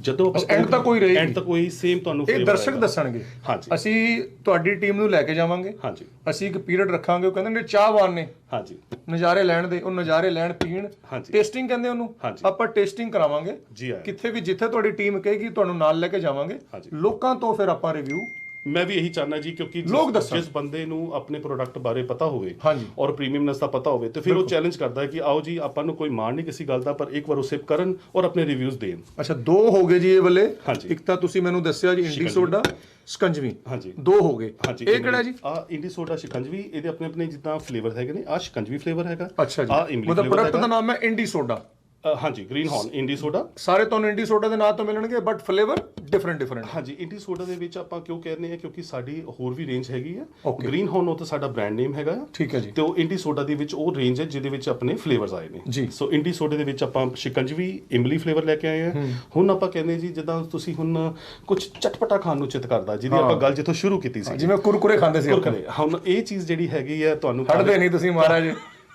ਜਦੋਂ ਬਸ end ਤੱਕ ਕੋਈ ਰਹੇਗੀ। ਐਂਡ ਤੱਕ ਕੋਈ ਸੇਮ ਤੁਹਾਨੂੰ ਇਹ ਦਰਸ਼ਕ। ਦੱਸਣਗੇ। ਹਾਂਜੀ। ਅਸੀਂ ਤੁਹਾਡੀ ਟੀਮ ਨੂੰ ਲੈ ਕੇ ਜਾਵਾਂਗੇ। ਹਾਂਜੀ। ਅਸੀਂ ਇੱਕ ਪੀਰੀਅਡ ਰੱਖਾਂਗੇ ਉਹ ਕਹਿੰਦੇ ਨੇ ਚਾਹਵਾਨ ਨੇ। ਹਾਂਜੀ। ਨਜ਼ਾਰੇ ਲੈਣ ਦੇ ਉਹ ਨਜ਼ਾਰੇ ਲੈਣ ਪੀਣ। ਹਾਂਜੀ। ਟੇਸਟਿੰਗ ਕਹਿੰਦੇ ਉਹਨੂੰ। ਹਾਂਜੀ। ਆਪਾਂ ਟੇਸਟਿੰਗ ਕਰਾਵਾਂਗੇ। ਜੀ ਆਇਆਂ। ਕਿੱਥੇ ਵੀ ਜਿੱਥੇ ਤੁਹਾਡੀ ਟੀਮ ਕਹੇਗੀ ਤੁਹਾਨੂੰ ਨਾਲ ਲੈ ਕੇ ਜਾਵਾਂਗੇ। ਲੋਕਾਂ ਤੋਂ ਫਿਰ ਆਪਾਂ ਰਿਵਿਊ ਮੈਂ ਵੀ ਇਹੀ ਚਾਹਨਾ ਜੀ ਕਿਉਂਕਿ ਜਿਸ- ਲੋਕ ਦੱਸਣ। ਜਿਸ ਬੰਦੇ ਨੂੰ ਆਪਣੇ ਪ੍ਰੋਡਕਟ ਬਾਰੇ ਪਤਾ ਹੋਵੇ ਹਾਂਜੀ। ਔਰ ਪ੍ਰੀਮੀਅਮਨੈਸ ਦਾ ਪਤਾ ਹੋਵੇ ਤੇ ਫਿਰ ਉਹ ਚੈਲੰਜ ਕਰਦਾ ਹੈ ਕਿ ਆਓ ਜੀ ਆਪਾਂ ਨੂੰ ਕੋਈ ਨਹੀਂ ਕਿਸੇ ਗੱਲ ਦਾ ਪਰ ਇੱਕ ਵਾਰ ਉਹ ਸਿਪ ਕਰਨ ਔਰ ਆਪਣੇ ਰਿਵਿਊਜ਼ ਦੇਣ ਅੱਛਾ ਦੋ ਹੋ ਗਏ ਜੀ ਇਹ ਵੱਲੇ ਹਾਂਜੀ। ਇੱਕ ਤਾਂ ਤੁਸੀਂ ਮੈਨੂੰ ਦੱਸਿਆ ਜੀ ਇੰਡੀ। ਸੋਡਾ ਸਕੰਜਵੀ ਹਾਂਜੀ ਦੋ ਹੋ ਗਏ ਇਹ ਕਿਹੜਾ ਜੀ ਆ ਇੰਡੀ ਸੋਡਾ ਸ਼ਿਕੰਜਵੀ ਇਹਦੇ ਆਪਣੇ ਆਪਣੇ ਜਿੱਦਾਂ ਫਲੇਵਰ ਹੈਗੇ ਨੇ ਆ ਸ਼ਿਕੰਜਵੀ ਫਲੇਵਰ ਹੈਗਾ ਅੱਛਾ ਆਹ ਜੀ ਇਮਲੀ ਮਤਲਬ flavor ਪ੍ਰੋਡਕਟ ਦਾ। ਨਾਮ ਹੈ ਇੰਡੀ ਸੋਡਾ ਅ, ਹਾਂਜੀ ਗ੍ਰੀਨ ਹੌਰਨ ਇੰਡੀ ਸੋਡਾ ਸਾਰੇ ਤੁਹਾਨੂੰ ਇੰਡੀ ਸੋਡਾ ਦੇ ਨਾਂ ਤੋਂ ਮਿਲਣਗੇ ਬਟ ਫਲੇਵਰ ਡਿਫਰੈਂਟ ਡਿਫਰੈਂਟ ਹਾਂਜੀ ਇੰਡੀ ਸੋਡਾ ਦੇ ਵਿੱਚ ਆਪਾਂ ਕਿਉਂ ਕਹਿੰਦੇ ਆ ਕਿਉਂਕਿ ਸਾਡੀ ਹੋਰ ਵੀ ਰੇਂਜ ਹੈਗੀ ਆ। Okay. ਗ੍ਰੀਨ ਹੌਰਨ ਉਹ ਤਾਂ ਸਾਡਾ ਬ੍ਰਾਂਡ ਨੇਮ ਹੈਗਾ ਆ। ਠੀਕ ਹੈ ਜੀ। ਤੇ ਉਹ ਇੰਡੀ ਸੋਡਾ ਦੇ ਵਿੱਚ ਉਹ ਰੇਂਜ ਹੈ ਜਿਹਦੇ ਵਿੱਚ ਆਪਣੇ ਫਲੇਵਰਸ ਆਏ ਨੇ। ਜੀ। ਸੋ ਇੰਡੀ ਸੋਡੇ ਦੇ ਵਿੱਚ ਆਪਾਂ ਸ਼ਿਕੰਜਵੀ ਇਮਲੀ ਫਲੇਵਰ ਲੈ ਕੇ ਆਏ ਆ। ਹੁਣ ਆਪਾਂ ਕਹਿੰਦੇ ਜੀ ਜਿੱਦਾਂ ਤੁਸੀਂ ਹੁਣ ਕੁਝ ਚਟਪਟਾ ਖਾਣ ਨੂੰ ਚਿੱਤ ਕਰਦਾ ਜਿਹਦੀ ਆਪਾਂ ਗੱਲ ਜਿੱਥੋਂ ਸ਼ੁਰੂ ਕੀਤੀ ਸੀ। ਜਿਵੇਂ ਕੁਰਕੁਰੇ ਖਾਂਦੇ ਸੀ ਆਪਾਂ। ਕੁਰਕਰੇ ਹੁਣ ਇਹ ਚੀਜ਼ ਜਿਹੜੀ ਹੈਗੀ ਆ ਤੁਹਾਨੂੰ ਹਟਦੇ ਨਹੀਂ ਤੁਸੀਂ ਮਹਾਰਾਜ।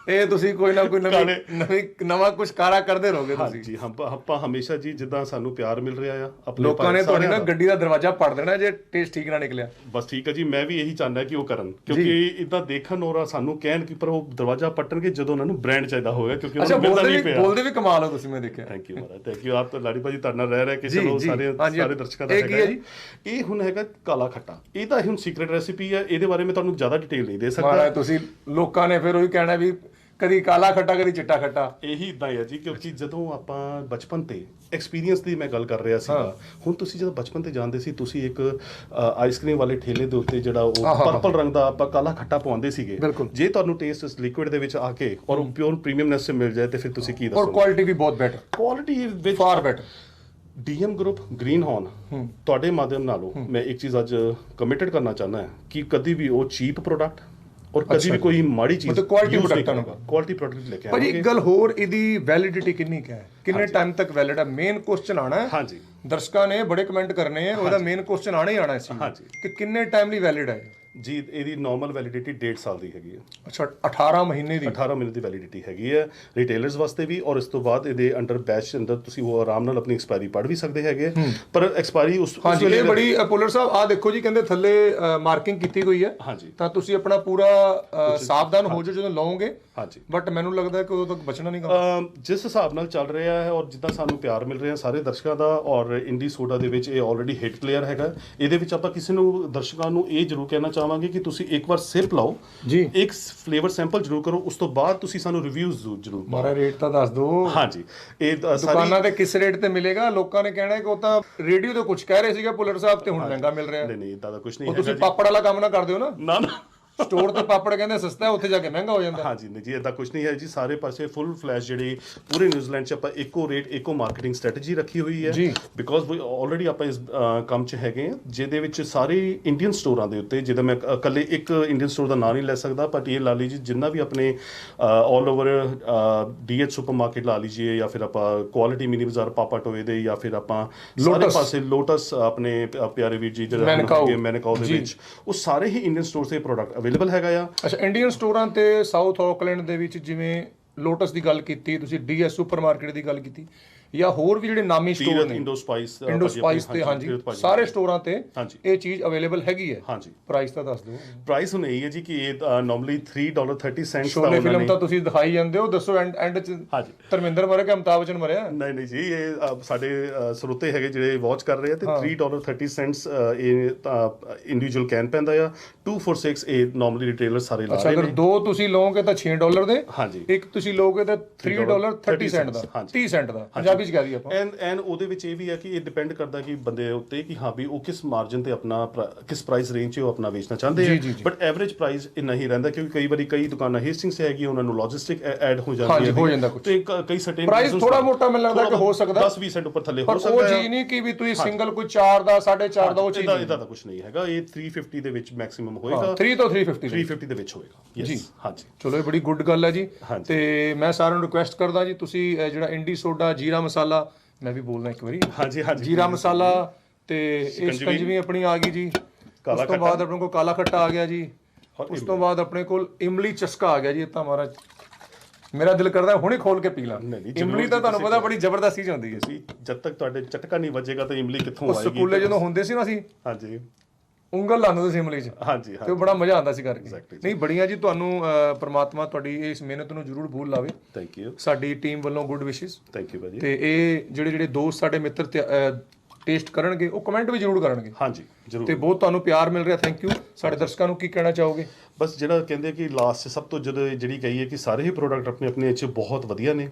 ਇਹ ਤੁਸੀਂ ਕੋਈ ਨਾ ਕੋਈ ਨਵੀਂ ਨਵੀਂ ਨਵਾਂ ਕੁਝ ਕਾਰਾ ਕਰਦੇ ਰਹੋਗੇ ਤੁਸੀਂ। ਹਾਂਜੀ ਆਪਾਂ ਹਮੇਸ਼ਾ ਜੀ ਜਿੱਦਾਂ ਸਾਨੂੰ ਪਿਆਰ ਮਿਲ ਰਿਹਾ ਆ ਆਪਣੇ ਲੋਕਾਂ ਨੇ ਤੁਹਾਡੀ ਨਾ। ਗੱਡੀ ਦਾ ਦਰਵਾਜ਼ਾ ਪੜ ਦੇਣਾ ਜੇ ਟੇਸਟ ਠੀਕ ਨਾ ਨਿਕਲਿਆ। ਬਸ ਠੀਕ ਹੈ ਜੀ ਮੈਂ ਵੀ ਇਹੀ ਚਾਹੁੰਦਾ ਕਿ ਉਹ ਕਰਨ। ਕਿਉਂਕਿ ਇਦਾਂ ਦੇਖਣ ਔਰ ਸਾਨੂੰ ਕਹਿਣ ਕਿ ਪਰ ਉਹ ਦਰਵਾਜ਼ਾ ਪੱਟਣਗੇ ਜਦੋਂ ਉਹਨਾਂ ਨੂੰ ਬ੍ਰਾਂਡ ਚਾਹੀਦਾ ਹੋਵੇਗਾ ਕਿਉਂਕਿ ਉਹਨਾਂ ਨੂੰ ਮਿਲਦਾ ਨਹੀਂ ਪਿਆ। ਬੋਲਦੇ ਵੀ ਕਮਾਲ ਹੋ ਤੁਸੀਂ ਮੈਂ ਦੇਖਿਆ। ਥੈਂਕ ਯੂ ਮਹਾਰਾਜ ਥੈਂਕ ਯੂ ਆਪ ਤਾਂ ਲਾੜੀ ਭਾਜੀ ਤੁਹਾਡੇ ਰਹਿ ਰਹੇ ਕਿ ਜੀ, ਚਲੋ ਜੀ, ਸਾਰੇ ਸਾਰੇ ਦਰਸ਼ਕਾਂ ਦਾ ਇਹ ਕੀ ਹੈ ਜੀ? ਇਹ ਹੁਣ ਹੈਗਾ ਕਾਲਾ ਖੱਟਾ। ਇਹ ਤਾਂ ਹੁਣ ਸੀਕ੍ਰੀਟ ਰੈਸਿਪੀ ਹੈ ਇਹਦੇ ਬਾਰੇ ਮੈਂ ਤੁਹਾਨੂੰ ਜ਼ਿਆਦਾ ਡਿਟੇਲ ਨਹੀਂ ਦੇ ਸਕਦਾ। ਮਹਾਰਾਜ ਤੁਸੀਂ ਲੋਕਾਂ ਨੇ ਫਿਰ ਉਹੀ ਕਹਿਣਾ ਵੀ ਕਦੀ ਕਾਲਾ ਖੱਟਾ ਕਦੀ ਚਿੱਟਾ ਖੱਟਾ। ਇਹੀ ਇਦਾਂ ਹੀ ਜੀ ਕਿਉਂਕਿ ਜਦੋਂ ਆਪਾਂ ਬਚਪਨ ਤੇ ਐਕਸਪੀਰੀਅੰਸ ਦੀ ਮੈਂ ਗੱਲ ਕਰ ਰਿਹਾ ਸੀਗਾ ਹੁਣ ਤੁਸੀਂ ਜਦੋਂ ਬਚਪਨ ਤੇ ਜਾਂਦੇ ਸੀ ਤੁਸੀਂ ਇੱਕ ਆਈਸਕ੍ਰੀਮ ਵਾਲੇ ਠੇਲੇ ਦੇ ਉੱਤੇ ਜਿਹੜਾ ਉਹ। ਪਰਪਲ ਰੰਗ ਦਾ ਆਪਾਂ ਕਾਲਾ ਖੱਟਾ ਪਵਾਉਂਦੇ ਸੀਗੇ। ਜੇ ਤੁਹਾਨੂੰ ਟੇਸਟ ਇਸ ਲਿਕੁਇਡ ਦੇ ਵਿੱਚ ਆ ਕੇ ਔਰ ਪਿਓਰ ਪ੍ਰੀਮੀਅਮਨੈਸ ਸੇ ਮਿਲ ਜਾਏ ਤੇ ਫਿਰ ਤੁਸੀਂ ਕੀ ਔਰ ਦੱਸੋਗੇ? ਕੁਆਲਿਟੀ ਵੀ ਬਹੁਤ ਬੈਟਰ ਕੁਆਲਿਟੀ ਵਿੱਚ far better DM group green horn ਤੁਹਾਡੇ ਮਾਧਿਅਮ ਨਾਲੋਂ ਮੈਂ ਇੱਕ ਚੀਜ਼ ਅੱਜ ਕਮਿਟਡ ਕਰਨਾ ਚਾਹੁੰਦਾ ਹਾਂ ਕਿ ਕਦੀ ਵੀ ਉਹ ਚੀਪ ਪ੍ਰੋਡਕਟ ਔਰ ਕਦੀ ਵੀ। ਕੋਈ ਮਾੜੀ ਚੀਜ਼ ਮਤਲਬ quality product ਆਉਣਾ। ਕੁਆਲਿਟੀ ਪ੍ਰੋਡਕਟ ਲੈ ਕੇ ਆਵਾਂਗੇ। ਇੱਕ ਗੱਲ ਹੋਰ ਇਹਦੀ ਵੈਲਿਡਿਟੀ ਕਿੰਨੀ ਕੁ ਹੈ? ਕਿੰਨੇ ਟਾਈਮ ਤੱਕ ਵੈਲਿਡ ਹੈ? ਮੇਨ ਕੁਐਸਚਨ ਆਣਾ ਹੈ। ਹਾਂਜੀ। ਦਰਸ਼ਕਾਂ ਨੇ ਬੜੇ ਕਮੈਂਟ ਕਰਨੇ ਆ ਉਹਦਾ ਮੇਨ ਕੁਐਸਚਨ ਆਣਾ ਹੀ ਆਣਾ ਸੀ। ਹਾਂਜੀ। ਕਿ ਕਿੰਨੇ ਟਾਈਮ ਲਈ ਵੈਲਿਡ ਹੈ ਜੀ ਇਹਦੀ ਨਾਰਮਲ ਵੈਲਿਡਿਟੀ 1.5 ਸਾਲ ਦੀ ਹੈਗੀ ਹੈ। ਅੱਛਾ 18 ਮਹੀਨੇ ਦੀ? 18 ਮਹੀਨੇ ਦੀ ਵੈਲਿਡਿਟੀ ਹੈਗੀ ਹੈ ਰਿਟੇਲਰਸ ਵਾਸਤੇ ਵੀ ਔਰ ਇਸ ਤੋਂ ਬਾਅਦ ਇਹਦੇ ਅੰਡਰ ਬੈਚ ਅੰਦਰ ਤੁਸੀਂ ਉਹ ਆਰਾਮ ਨਾਲ ਆਪਣੀ ਐਕਸਪਾਇਰੀ ਪੜ ਵੀ ਸਕਦੇ ਹੈਗੇ। ਪਰ ਐਕਸਪਾਇਰੀ ਉਸ ਹਾਂਜੀ ਇਹ ਬੜੀ ਪੁਲਰ ਸਾਹਿਬ ਆ ਦੇਖੋ ਜੀ ਕਹਿੰਦੇ ਥੱਲੇ ਮਾਰਕਿੰਗ ਕੀਤੀ ਹੋਈ ਹੈ। ਹਾਂਜੀ। ਤਾਂ ਤੁਸੀਂ ਆਪਣਾ ਪੂਰਾ ਸਾਵਧਾਨ ਹੋ ਜਾਓ ਜਦੋਂ ਲਓਗੇ। ਹਾਂਜੀ। ਬਟ ਮੈਨੂੰ ਲੱਗਦਾ ਕਿ ਉਦੋਂ ਤੱਕ ਬਚਣਾ ਨਹੀਂ ਅਮ ਜਿਸ ਹਿਸਾਬ ਨਾਲ ਚੱਲ ਰਿਹਾ ਹੈ ਔਰ ਜਿੱਦਾਂ ਸਾਨੂੰ ਪਿਆਰ ਮਿਲ ਰਿਹਾ ਸਾਰੇ ਦਰਸ਼ਕਾਂ ਦਾ ਔਰ ਇੰਡੀ ਸੋਡਾ ਦੇ ਵਿੱਚ ਇਹ ਆਲਰੇਡੀ ਹਿੱਟ ਪਲੇਅਰ ਹੈਗਾ ਇਹਦੇ ਵਿੱਚ ਆਪਾਂ ਕਿਸੇ ਨੂੰ ਦਰਸ਼ਕਾਂ ਨੂੰ ਇਹ ਜ਼ਰੂਰ ਕਹਿਣਾ ਚਾਹਾਂਗੇ ਚਾਹਾਂਗੇ ਕਿ ਤੁਸੀਂ ਇੱਕ ਵਾਰ ਸਿਪ ਲਓ ਜੀ। ਇੱਕ ਫਲੇਵਰ ਸੈਂਪਲ ਜ਼ਰੂਰ ਕਰੋ ਉਸ ਤੋਂ ਬਾਅਦ ਤੁਸੀਂ ਸਾਨੂੰ ਰਿਵਿਊਜ਼ ਜ਼ਰੂਰ ਮਾਰਾ ਰੇਟ ਤਾਂ ਦੱਸ ਦਿਓ। ਹਾਂਜੀ। ਇਹ ਦੁਕਾਨਾਂ ਤੇ ਕਿਸ ਰੇਟ ਤੇ ਮਿਲੇਗਾ? ਲੋਕਾਂ ਨੇ ਕਹਿਣਾ ਕਿ ਉਹ ਤਾਂ ਰੇਡੀਓ ਤੇ ਕੁਝ ਕਹਿ ਰਹੇ ਸੀਗੇ ਪੁੱਲਰ ਸਾਹਿਬ ਤੇ ਹੁਣ ਮਹਿੰਗਾ ਮਿਲ ਰਿਹਾ। ਨਹੀਂ ਨਹੀਂ ਇਦਾਂ ਦਾ ਕੁਝ ਨਹੀਂ ਤੁਸੀਂ ਪਾਪੜ ਵਾਲਾ ਕੰਮ ਨਾ ਕਰਦੇ ਹੋ। ਨਾ ਨਾ। ਸਟੋਰ ਤੇ ਪਾਪੜ ਕਹਿੰਦੇ ਸਸਤਾ ਹੈ ਉੱਥੇ ਜਾ ਕੇ ਮਹਿੰਗਾ ਹੋ ਜਾਂਦਾ ਹਾਂਜੀ ਨਹੀਂ ਜੀ ਇਦਾਂ ਕੁਝ ਨਹੀਂ ਹੈ ਜੀ ਸਾਰੇ ਪਾਸੇ ਫੁੱਲ ਫਲੈਸ਼ ਜਿਹੜੀ ਪੂਰੇ ਨਿਊਜ਼ੀਲੈਂਡ 'ਚ ਆਪਾਂ ਇੱਕੋ ਰੇਟ ਇੱਕੋ ਮਾਰਕੀਟਿੰਗ ਸਟ੍ਰੈਟਜੀ ਰੱਖੀ ਹੋਈ ਹੈ। ਬਿਕੋਜ਼ ਵੀ ਆਲਰੇਡੀ ਆਪਾਂ ਇਸ ਕੰਮ 'ਚ ਹੈਗੇ ਹਾਂ ਜਿਹਦੇ ਵਿੱਚ ਸਾਰੇ ਇੰਡੀਅਨ ਸਟੋਰਾਂ ਦੇ ਉੱਤੇ ਜਿਹਦਾ ਮੈਂ ਇਕੱਲੇ ਇੱਕ ਇੰਡੀਅਨ ਸਟੋਰ ਦਾ ਨਾਂ ਨਹੀਂ ਲੈ ਸਕਦਾ ਬਟ ਇਹ ਲਾ ਜੀ ਜਿੰਨਾ ਵੀ ਆਪਣੇ ਆਲ ਓਵਰ ਡੀਐਚ ਸੁਪਰਮਾਰਕਟ ਲਾ ਲੀਜੀਏ ਜਾਂ ਫਿਰ ਆਪਾਂ ਕੁਆਲਿਟੀ ਮਿਨੀ ਬਾਜ਼ਾਰ ਪਾਪਾ ਟੋਏ ਦੇ ਜਾਂ ਫਿਰ ਆਪਾਂ ਸਾਰੇ। ਪਾਸੇ ਲੋਟਸ ਆਪਣੇ ਪਿਆਰੇ ਵੀਰ ਜੀ ਜਿਹੜਾ ਮੈਨਕਾਓ। ਦੇ। ਵਿੱਚ ਉਹ ਸਾਰੇ ਹੀ ਇੰਡੀਅਨ ਸਟੋਰ ਤੇ ਪ੍ਰੋਡਕਟ ਅਵੇਲੇਬਲ ਹੈਗਾ ਆ। ਅੱਛਾ ਇੰਡੀਅਨ ਸਟੋਰਾਂ ਤੇ ਸਾਊਥ ਆਕਲੈਂਡ ਦੇ ਵਿੱਚ ਜਿਵੇਂ ਲੋਟਸ ਦੀ ਗੱਲ ਕੀਤੀ, ਤੁਸੀਂ ਡੀਐਸ ਸੁਪਰਮਾਰਕਟ ਦੀ ਗੱਲ ਕੀਤੀ ਜਾਂ ਹੋਰ ਵੀ ਜਿਹੜੇ ਨਾਮੀ ਸਟੋਰ ਨੇ। ਇੰਡੋ ਸਪਾਈਸ ਇੰਡੋ ਸਪਾਈਸ ਤੇ ਹਾਂਜੀ ਸਾਰੇ ਸਟੋਰਾਂ ਤੇ। ਇਹ ਚੀਜ਼ ਅਵੇਲੇਬਲ ਹੈਗੀ ਹੈ। ਹਾਂਜੀ। ਪ੍ਰਾਈਸ ਤਾਂ ਦੱਸ ਦਿਓ। ਪ੍ਰਾਈਸ ਹੁਣ ਇਹ ਹੈ ਜੀ ਕਿ ਇਹ ਨਾਰਮਲੀ 3.30 ਸੈਂਟਸ ਦਾ ਉਹਨਾਂ ਫਿਲਮ ਤਾਂ ਤੁਸੀਂ ਦਿਖਾਈ ਜਾਂਦੇ ਹੋ ਦੱਸੋ ਐਂਡ ਐਂਡ ਚ ਹਾਂਜੀ। ਧਰਮਿੰਦਰ ਮਰਿਆ ਕਿ ਅਮਿਤਾਭ ਬਚਨ ਮਰਿਆ? ਨਹੀਂ ਨਹੀਂ ਜੀ ਇਹ ਸਾਡੇ ਸਰੋਤੇ ਹੈਗੇ ਜਿਹੜੇ ਵਾਚ ਕਰ ਰਹੇ ਆ ਤੇ 3.30 ਸੈਂਟਸ ਇਹ ਇੰਡੀਵਿਜੂਅਲ ਕੈਨ ਪੈਂਦਾ ਆ। 246 ਇਹ ਨਾਰਮਲੀ ਰਿਟੇਲਰ ਸਾਰੇ ਲਾ ਰਹੇ ਅਗਰ ਨੇ। ਦੋ ਤੁਸੀਂ ਲਓਗੇ ਤਾਂ 6 ਡਾਲਰ ਦੇ ਹਾਂਜੀ। ਇੱਕ ਤੁਸੀਂ ਲਓਗੇ ਤਾਂ 3 ਡਾਲਰ 30 ਸੈਂਟ ਦਾ ਹਾਂਜੀ। 30 ਸੈਂਟ ਦਾ। ਪੰਜਾਬੀ ਚ ਕਹਿ ਦਈਏ ਆਪਾਂ। ਐਂਡ ਐਂਡ ਉਹਦੇ ਵਿੱਚ ਇਹ ਵੀ ਹੈ ਕਿ ਇਹ ਡਿਪੈਂਡ ਕਰਦਾ ਕਿ ਬੰਦੇ ਉੱਤੇ ਕਿ ਹਾਂ ਵੀ ਉਹ ਕਿਸ ਮਾਰਜਨ ਤੇ ਆਪਣਾ ਪ੍ਰਾ- ਕਿਸ ਪ੍ਰਾਈਸ ਰੇਂਜ 'ਚ ਉਹ ਆਪਣਾ ਵੇਚਣਾ ਚਾਹੁੰਦੇ ਜੀ, ਆ। ਜੀ, ਜੀ। ਬਟ ਐਵਰੇਜ ਪ੍ਰਾਈਸ ਇੰਨਾ ਹੀ ਰਹਿੰਦਾ ਕਿਉਂਕਿ ਕਈ ਵਾਰੀ ਕਈ ਦੁਕਾਨਾਂ ਹੇਸਟਿੰਗ ਸੇ ਹੈਗੀ ਉਹਨਾਂ ਨੂੰ ਲੌਜਿਸਟਿਕ ਐਡ ਹੋ ਜਾਂਦੀ ਹਾਂਜੀ, ਹੈ ਹੋ ਜਾਂਦਾ ਕੁਛ। ਤੇ ਕ- ਕਈ ਸਰਟੇਨ Price ਥੋੜ੍ਹਾ ਮੋਟਾ ਮੈਨੂੰ ਲੱਗਦਾ ਕਿ ਹੋ ਸਕਦਾ। 10 20 ਸੈਂਟ ਉੱਪਰ ਥੱਲੇ ਹੋ ਪਰ ਉਹ ਸਕਦਾ। ਹੈ ਚੀਜ਼ ਨਹੀਂ ਕਿ ਵੀ ਤੁਸੀਂ ਸਿੰਗਲ ਕੋਈ 4 ਦਾ 4.5 ਦਾ ਉਹ ਚੀਜ਼ ਇਹਦਾ ਨਹੀਂ। ਇਹਦਾ ਤਾਂ ਕੁਝ ਨਹੀਂ ਹੈਗਾ। ਇਹ 350 ਦੇ ਵਿੱਚ ਮੈਕਸਿਮਮ ਹੋਏਗਾ। 3 ਤੋਂ 350 ਦੇ 350 ਦੇ ਵਿੱਚ ਹੋਏਗਾ। ਜੀ। ਯੈਸ ਹਾਂਜੀ। ਚਲੋ ਇਹ ਬੜੀ ਗੁੱਡ ਗੱਲ ਹੈ ਜੀ। ਹਾਂਜੀ। ਤੇ ਮੈਂ ਸਾਰਿਆਂ ਨੂੰ ਰਿਕੁਐਸਟ ਕਰਦਾ ਜੀ ਤੁਸੀਂ ਇਹ ਜਿਹੜਾ ਇੰਡੀ ਸੋਡਾ ਜੀਰਾ ਮਸਾਲਾ ਮੈਂ ਵੀ ਬੋਲਣਾ ਇੱਕ ਵਾਰੀ। ਹਾਂਜੀ ਹਾਂਜੀ। ਜੀਰਾ ਮਸਾਲਾ ਤੇ ਇਹ ਸ਼ਿਕੰਜਵੀ। ਆਪਣੀ ਆ ਗਈ ਜੀ। ਕਾਲਾ ਉਸ ਤੋਂ ਬਾਅਦ ਆਪਣੇ ਕੋਲ ਕਾਲਾ ਖੱਟਾ ਆ ਗਿਆ ਜੀ। ਉਸ ਤੋਂ ਬਾਅਦ ਆਪਣੇ ਕੋਲ ਇਮਲੀ ਚਸਕਾ ਆ ਗਿਆ ਜੀ ਇਹ ਤਾਂ ਮਹਾਰਾਜ। ਮੇਰਾ ਦਿਲ ਕਰਦਾ ਹੈ ਹੁਣੇ ਖੋਲ ਕੇ ਪੀ ਲਾਂ। ਇਮਲੀ ਤਾਂ ਤੁਹਾਨੂੰ ਪਤਾ ਬੜੀ ਜ਼ਬਰਦਸਤ ਚੀਜ਼ ਹੁੰਦੀ ਹੈ। ਸੀ ਜਦ ਤੱਕ ਤੁਹਾਡੇ ਚਟਕਾ ਨਹੀਂ ਵੱਜੇਗਾ ਤਾਂ ਇਮਲੀ ਕਿੱਥੋਂ ਆਏਗੀ? ਸਕੂਲੇ ਜਦੋਂ ਹੁੰਦੇ ਸੀ ਨਾ ਅਸੀਂ ਹਾਂਜੀ। ਉਂਗਲ ਲਾਉਂਦੇ ਸੀ ਇਮਲੀ 'ਚ। ਹਾਂਜੀ ਤੇ ਉਹ ਬੜਾ ਮਜ਼ਾ ਆਉਂਦਾ ਸੀ ਕਰਕੇ। ਨਹੀਂ ਬੜੀਆਂ ਜੀ ਤੁਹਾਨੂੰ ਪ੍ਰਮਾਤਮਾ ਤੁਹਾਡੀ ਇਸ ਮਿਹਨਤ ਨੂੰ ਜ਼ਰੂਰ ਭੂਲ ਲਾਵੇ। ਥੈਂਕ ਯੂ ਸਾਡੀ ਟੀਮ ਵੱਲੋਂ ਗੁੱਡ ਵਿਸ਼ੇਸ। ਥੈਂਕ ਯੂ ਭਾਜੀ। ਤੇ ਇਹ ਜਿਹੜੇ ਜਿਹੜੇ ਦੋਸਤ ਸਾਡੇ ਮਿੱਤਰ ਟੇਸਟ ਕਰਨਗੇ ਉਹ ਕਮੈਂਟ ਵੀ ਜ਼ਰੂਰ ਕਰਨਗੇ। ਹਾਂਜੀ ਜ਼ਰੂਰ। ਤੇ ਬਹੁਤ ਤੁਹਾਨੂੰ ਪਿਆਰ ਮਿਲ ਰਿਹਾ। ਥੈਂਕ ਯੂ ਸਾਡੇ ਦਰਸ਼ਕਾਂ ਨੂੰ ਕੀ ਕਹਿਣਾ ਚਾਹੋਗੇ? ਬਸ ਜਿਹੜਾ ਕਹਿੰਦੇ ਕਿ ਲਾਸਟ ਸਭ ਤੋਂ ਜਦੋਂ ਜਿਹੜੀ ਕਹੀਏ ਕਿ ਸਾਰੇ ਹੀ ਪ੍ਰੋਡਕਟ ਆਪਣੇ ਆਪਣੇ ਚ ਬਹੁਤ ਵਧੀਆ ਨੇ।